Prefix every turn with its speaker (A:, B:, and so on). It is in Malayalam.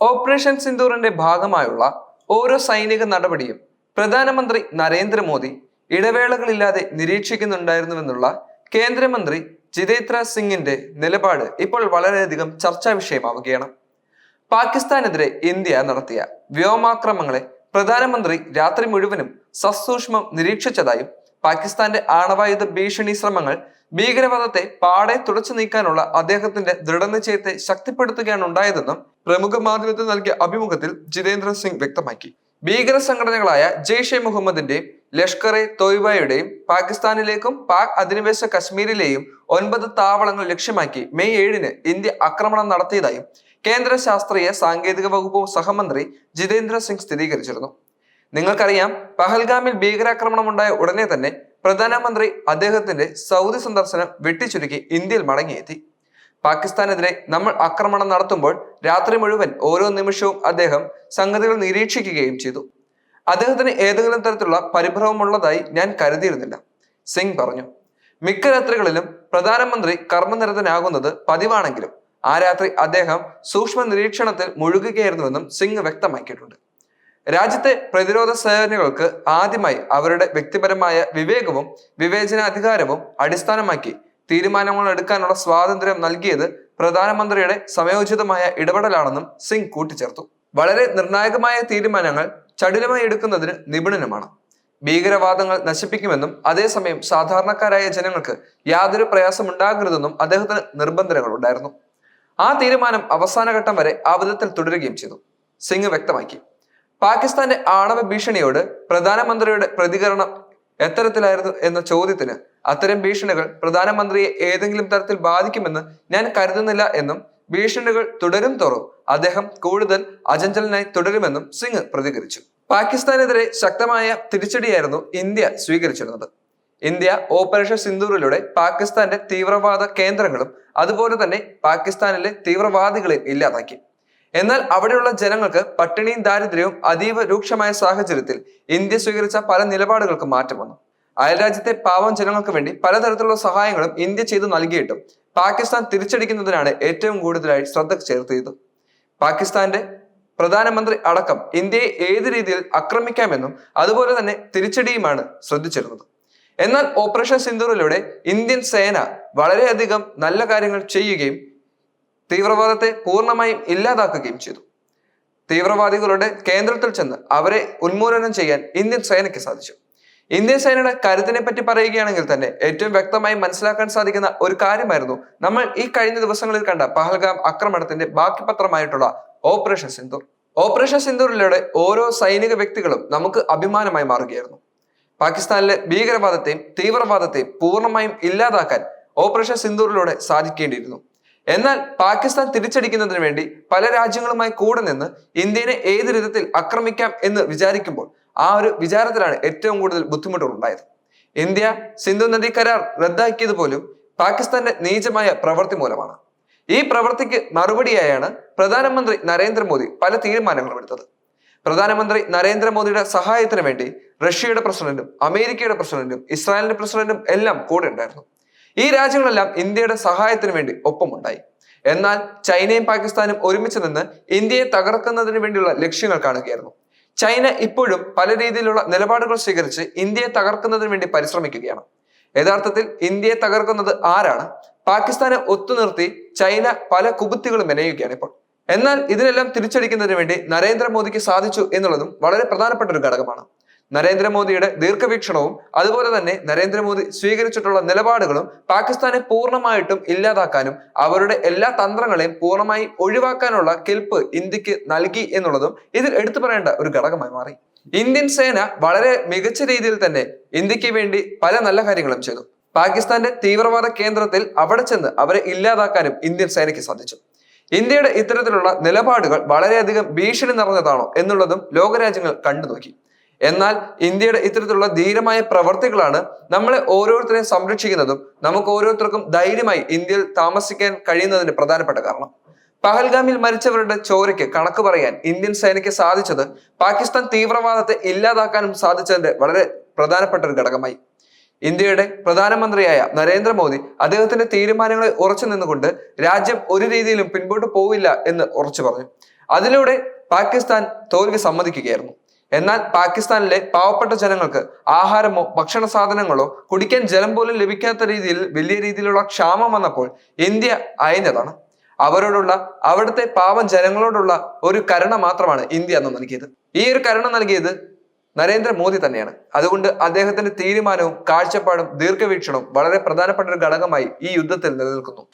A: ഓപ്പറേഷൻ സിന്ദൂറിന്റെ ഭാഗമായുള്ള ഓരോ സൈനിക നടപടിയും പ്രധാനമന്ത്രി നരേന്ദ്രമോദി ഇടവേളകളില്ലാതെ നിരീക്ഷിക്കുന്നുണ്ടായിരുന്നുവെന്നുള്ള കേന്ദ്രമന്ത്രി ജിതേന്ദ്ര സിംഗിന്റെ നിലപാട് ഇപ്പോൾ വളരെയധികം ചർച്ചാ വിഷയമാവുകയാണ്. പാകിസ്ഥാനെതിരെ ഇന്ത്യ നടത്തിയ വ്യോമാക്രമങ്ങളെ പ്രധാനമന്ത്രി രാത്രി മുഴുവനും സസൂക്ഷ്മം നിരീക്ഷിച്ചതായും പാകിസ്ഥാന്റെ ആണവായുധ ഭീഷണി ശ്രമങ്ങൾ ഭീകരവാദത്തെ പാടെ തുടച്ചു നീക്കാനുള്ള അദ്ദേഹത്തിന്റെ ദൃഢനിശ്ചയത്തെ ശക്തിപ്പെടുത്തുകയാണ് ഉണ്ടായതെന്നും പ്രമുഖ മാധ്യമത്തിൽ നൽകിയ അഭിമുഖത്തിൽ ജിതേന്ദ്ര സിംഗ് വ്യക്തമാക്കി. ഭീകര സംഘടനകളായ ജെയ്ഷെ മുഹമ്മദിന്റെയും ലഷ്കർ എ തോയ്ബയുടെയും പാകിസ്ഥാനിലേക്കും പാക് അധിനിവേശ കശ്മീരിലെയും ഒൻപത് താവളങ്ങൾ ലക്ഷ്യമാക്കി മെയ് ഏഴിന് ഇന്ത്യ ആക്രമണം നടത്തിയതായും കേന്ദ്ര ശാസ്ത്രീയ സാങ്കേതിക വകുപ്പ് സഹമന്ത്രി ജിതേന്ദ്ര സിംഗ് സ്ഥിരീകരിച്ചിരുന്നു. നിങ്ങൾക്കറിയാം പഹൽഗാമിൽ ഭീകരാക്രമണം ഉണ്ടായ ഉടനെ തന്നെ പ്രധാനമന്ത്രി അദ്ദേഹത്തിന്റെ സൗദി സന്ദർശനം വെട്ടിച്ചുരുക്കി ഇന്ത്യയിൽ മടങ്ങിയെത്തി. പാകിസ്ഥാനെതിരെ നമ്മൾ ആക്രമണം നടത്തുമ്പോൾ രാത്രി മുഴുവൻ ഓരോ നിമിഷവും അദ്ദേഹം സംഗതികൾ നിരീക്ഷിക്കുകയും ചെയ്തു. അദ്ദേഹത്തിന് ഏതെങ്കിലും തരത്തിലുള്ള പരിഭ്രമമുള്ളതായി ഞാൻ കരുതിയിരുന്നില്ല സിംഗ് പറഞ്ഞു. മിക്ക രാത്രികളിലും പ്രധാനമന്ത്രി കർമ്മനിരതനാകുന്നത് പതിവാണെങ്കിലും ആ രാത്രി അദ്ദേഹം സൂക്ഷ്മ നിരീക്ഷണത്തിൽ മുഴുകുകയായിരുന്നുവെന്നും സിംഗ് വ്യക്തമാക്കിയിട്ടുണ്ട്. രാജ്യത്തെ പ്രതിരോധ സേനകൾക്ക് ആദ്യമായി അവരുടെ വ്യക്തിപരമായ വിവേകവും വിവേചനാധികാരവും അടിസ്ഥാനമാക്കി തീരുമാനങ്ങൾ എടുക്കാനുള്ള സ്വാതന്ത്ര്യം നൽകിയത് പ്രധാനമന്ത്രിയുടെ സമയോചിതമായ ഇടപെടലാണെന്നും സിംഗ് കൂട്ടിച്ചേർത്തു. വളരെ നിർണായകമായ തീരുമാനങ്ങൾ ചടുലമായി എടുക്കുന്നതിന് നിപുണനുമാണ്. ഭീകരവാദങ്ങൾ നശിപ്പിക്കുമെന്നും അതേസമയം സാധാരണക്കാരായ ജനങ്ങൾക്ക് യാതൊരു പ്രയാസം ഉണ്ടാകരുതെന്നും അദ്ദേഹത്തിന് നിർബന്ധനകൾ ഉണ്ടായിരുന്നു. ആ തീരുമാനം അവസാന ഘട്ടം വരെ ആ വിധത്തിൽ തുടരുകയും ചെയ്തു സിംഗ് വ്യക്തമാക്കി. പാകിസ്ഥാന്റെ ആണവ ഭീഷണിയോട് പ്രധാനമന്ത്രിയുടെ പ്രതികരണം എത്തരത്തിലായിരുന്നു എന്ന ചോദ്യത്തിന് അത്തരം ഭീഷണികൾ പ്രധാനമന്ത്രിയെ ഏതെങ്കിലും തരത്തിൽ ബാധിക്കുമെന്ന് ഞാൻ കരുതുന്നില്ല എന്നും ഭീഷണികൾ തുടരും തോറും അദ്ദേഹം കൂടുതൽ അചഞ്ചലനായി തുടരുമെന്നും സിംഗ് പ്രതികരിച്ചു. പാകിസ്ഥാനെതിരെ ശക്തമായ തിരിച്ചടിയായിരുന്നു ഇന്ത്യ സ്വീകരിച്ചിരുന്നത്. ഇന്ത്യ ഓപ്പറേഷൻ സിന്ദൂറിലൂടെ പാകിസ്ഥാന്റെ തീവ്രവാദ കേന്ദ്രങ്ങളും അതുപോലെ തന്നെ പാകിസ്ഥാനിലെ തീവ്രവാദികളെയും ഇല്ലാതാക്കി. എന്നാൽ അവിടെയുള്ള ജനങ്ങൾക്ക് പട്ടിണിയും ദാരിദ്ര്യവും അതീവ രൂക്ഷമായ സാഹചര്യത്തിൽ ഇന്ത്യ സ്വീകരിച്ച പല നിലപാടുകൾക്ക് മാറ്റം വന്നു. അയൽരാജ്യത്തെ പാവം ജനങ്ങൾക്ക് വേണ്ടി പലതരത്തിലുള്ള സഹായങ്ങളും ഇന്ത്യ ചെയ്തു നൽകിയിട്ടും പാകിസ്ഥാൻ തിരിച്ചടിക്കുന്നതിനാണ് ഏറ്റവും കൂടുതലായി ശ്രദ്ധ ചേർത്തിയത്. പാകിസ്ഥാന്റെ പ്രധാനമന്ത്രി അടക്കം ഇന്ത്യയെ ഏത് രീതിയിൽ ആക്രമിക്കാമെന്നും അതുപോലെ തന്നെ തിരിച്ചടിയുമാണ് ശ്രദ്ധിച്ചിരുന്നത്. എന്നാൽ ഓപ്പറേഷൻ സിന്ദൂറിലൂടെ ഇന്ത്യൻ സേന വളരെയധികം നല്ല കാര്യങ്ങൾ ചെയ്യുകയും തീവ്രവാദത്തെ പൂർണമായും ഇല്ലാതാക്കുകയും ചെയ്തു. തീവ്രവാദികളുടെ കേന്ദ്രത്തിൽ ചെന്ന് അവരെ ഉന്മൂലനം ചെയ്യാൻ ഇന്ത്യൻ സേനയ്ക്ക് സാധിച്ചു. ഇന്ത്യൻ സേനയുടെ കരുത്തിനെ പറ്റി പറയുകയാണെങ്കിൽ തന്നെ ഏറ്റവും വ്യക്തമായി മനസ്സിലാക്കാൻ സാധിക്കുന്ന ഒരു കാര്യമായിരുന്നു നമ്മൾ ഈ കഴിഞ്ഞ ദിവസങ്ങളിൽ കണ്ട പഹൽഗാം ആക്രമണത്തിന്റെ ബാക്കി പത്രമായിട്ടുള്ള ഓപ്പറേഷൻ സിന്ദൂർ. ഓപ്പറേഷൻ സിന്ദൂറിലൂടെ ഓരോ സൈനിക വ്യക്തികളും നമുക്ക് അഭിമാനമായി മാറുകയായിരുന്നു. പാകിസ്ഥാനിലെ ഭീകരവാദത്തെയും തീവ്രവാദത്തെയും പൂർണമായും ഇല്ലാതാക്കാൻ ഓപ്പറേഷൻ സിന്ദൂറിലൂടെ സാധിക്കേണ്ടിയിരുന്നു. എന്നാൽ പാകിസ്ഥാൻ തിരിച്ചടിക്കുന്നതിന് വേണ്ടി പല രാജ്യങ്ങളുമായി കൂടെ നിന്ന് ഇന്ത്യനെ ഏത് വിധത്തിൽ ആക്രമിക്കാം എന്ന് വിചാരിക്കുമ്പോൾ ആ ഒരു വിചാരത്തിലാണ് ഏറ്റവും കൂടുതൽ ബുദ്ധിമുട്ടുകൾ ഉണ്ടായത്. ഇന്ത്യ സിന്ധു നദി കരാർ റദ്ദാക്കിയത് പോലും പാകിസ്ഥാന്റെ നീചമായ പ്രവൃത്തി മൂലമാണ്. ഈ പ്രവൃത്തിക്ക് മറുപടിയായാണ് പ്രധാനമന്ത്രി നരേന്ദ്രമോദി പല തീരുമാനങ്ങളും എടുത്തത്. പ്രധാനമന്ത്രി നരേന്ദ്രമോദിയുടെ സഹായത്തിന് വേണ്ടി റഷ്യയുടെ പ്രസിഡന്റും അമേരിക്കയുടെ പ്രസിഡന്റും ഇസ്രായേലിന്റെ പ്രസിഡന്റും എല്ലാം കൂടെ ഉണ്ടായിരുന്നു. ഈ രാജ്യങ്ങളെല്ലാം ഇന്ത്യയുടെ സഹായത്തിനു വേണ്ടി ഒപ്പമുണ്ടായി. എന്നാൽ ചൈനയും പാകിസ്ഥാനും ഒരുമിച്ച് നിന്ന് ഇന്ത്യയെ തകർക്കുന്നതിന് വേണ്ടിയുള്ള ലക്ഷ്യങ്ങൾ കാണുകയായിരുന്നു. ചൈന ഇപ്പോഴും പല രീതിയിലുള്ള നിലപാടുകൾ സ്വീകരിച്ച് ഇന്ത്യയെ തകർക്കുന്നതിന് വേണ്ടി പരിശ്രമിക്കുകയാണ്. യഥാർത്ഥത്തിൽ ഇന്ത്യയെ തകർക്കുന്നത് ആരാണ്? പാകിസ്ഥാനെ ഒത്തുനിർത്തി ചൈന പല കുബുത്തികളും മെനയുകയാണ് ഇപ്പോൾ. എന്നാൽ ഇതിനെല്ലാം തിരിച്ചടിക്കുന്നതിന് വേണ്ടി നരേന്ദ്രമോദിക്ക് സാധിച്ചു എന്നുള്ളതും വളരെ പ്രധാനപ്പെട്ട ഒരു ഘടകമാണ്. നരേന്ദ്രമോദിയുടെ ദീർഘവീക്ഷണവും അതുപോലെ തന്നെ നരേന്ദ്രമോദി സ്വീകരിച്ചിട്ടുള്ള നിലപാടുകളും പാകിസ്ഥാനെ പൂർണമായിട്ടും ഇല്ലാതാക്കാനും അവരുടെ എല്ലാ തന്ത്രങ്ങളെയും പൂർണമായി ഒഴിവാക്കാനുള്ള കെൽപ്പ് ഇന്ത്യയ്ക്ക് നൽകി എന്നുള്ളതും ഇതിൽ എടുത്തു പറയേണ്ട ഒരു ഘടകമായി മാറി. ഇന്ത്യൻ സേന വളരെ മികച്ച രീതിയിൽ തന്നെ ഇന്ത്യയ്ക്ക് വേണ്ടി പല നല്ല കാര്യങ്ങളും ചെയ്തു. പാകിസ്ഥാന്റെ തീവ്രവാദ കേന്ദ്രത്തിൽ അവിടെ ചെന്ന് അവരെ ഇല്ലാതാക്കാനും ഇന്ത്യൻ സേനയ്ക്ക് സാധിച്ചു. ഇന്ത്യയുടെ ഇത്തരത്തിലുള്ള നിലപാടുകൾ വളരെയധികം ഭീഷണി നിറഞ്ഞതാണോ എന്നുള്ളതും ലോകരാജ്യങ്ങൾ കണ്ടു നോക്കി എന്നാൽ ഇന്ത്യയുടെ ഇത്തരത്തിലുള്ള ധീരമായ പ്രവർത്തികളാണ് നമ്മളെ ഓരോരുത്തരെയും സംരക്ഷിക്കുന്നതും നമുക്ക് ഓരോരുത്തർക്കും ധൈര്യമായി ഇന്ത്യയിൽ താമസിക്കാൻ കഴിയുന്നതിന് പ്രധാനപ്പെട്ട കാരണം. പഹൽഗാമിൽ മരിച്ചവരുടെ ചോരയ്ക്ക് കണക്ക് പറയാൻ ഇന്ത്യൻ സേനയ്ക്ക് സാധിച്ചത് പാകിസ്ഥാൻ തീവ്രവാദത്തെ ഇല്ലാതാക്കാനും സാധിച്ചതിന്റെ വളരെ പ്രധാനപ്പെട്ട ഒരു ഘടകമായി. ഇന്ത്യയുടെ പ്രധാനമന്ത്രിയായ നരേന്ദ്രമോദി അദ്ദേഹത്തിന്റെ തീരുമാനങ്ങളെ ഉറച്ചു നിന്നുകൊണ്ട് രാജ്യം ഒരു രീതിയിലും പിൻപോട്ട് പോവില്ല എന്ന് ഉറച്ചു പറഞ്ഞു. അതിലൂടെ പാകിസ്ഥാൻ തോൽവി സമ്മതിക്കുകയായിരുന്നു. എന്നാൽ പാകിസ്ഥാനിലെ പാവപ്പെട്ട ജനങ്ങൾക്ക് ആഹാരമോ ഭക്ഷണ സാധനങ്ങളോ കുടിക്കാൻ ജലം പോലും ലഭിക്കാത്ത രീതിയിൽ വലിയ രീതിയിലുള്ള ക്ഷാമം വന്നപ്പോൾ ഇന്ത്യ അയഞ്ഞതാണ്. അവരോടുള്ള അവിടുത്തെ പാവം ജനങ്ങളോടുള്ള ഒരു കരുണ മാത്രമാണ് ഇന്ത്യ അന്ന് നൽകിയത്. ഈ ഒരു കരുണ നൽകിയത് നരേന്ദ്രമോദി തന്നെയാണ്. അതുകൊണ്ട് അദ്ദേഹത്തിന്റെ തീരുമാനവും കാഴ്ചപ്പാടും ദീർഘവീക്ഷണവും വളരെ പ്രധാനപ്പെട്ട ഒരു ഘടകമായി ഈ യുദ്ധത്തിൽ നിലനിൽക്കുന്നു.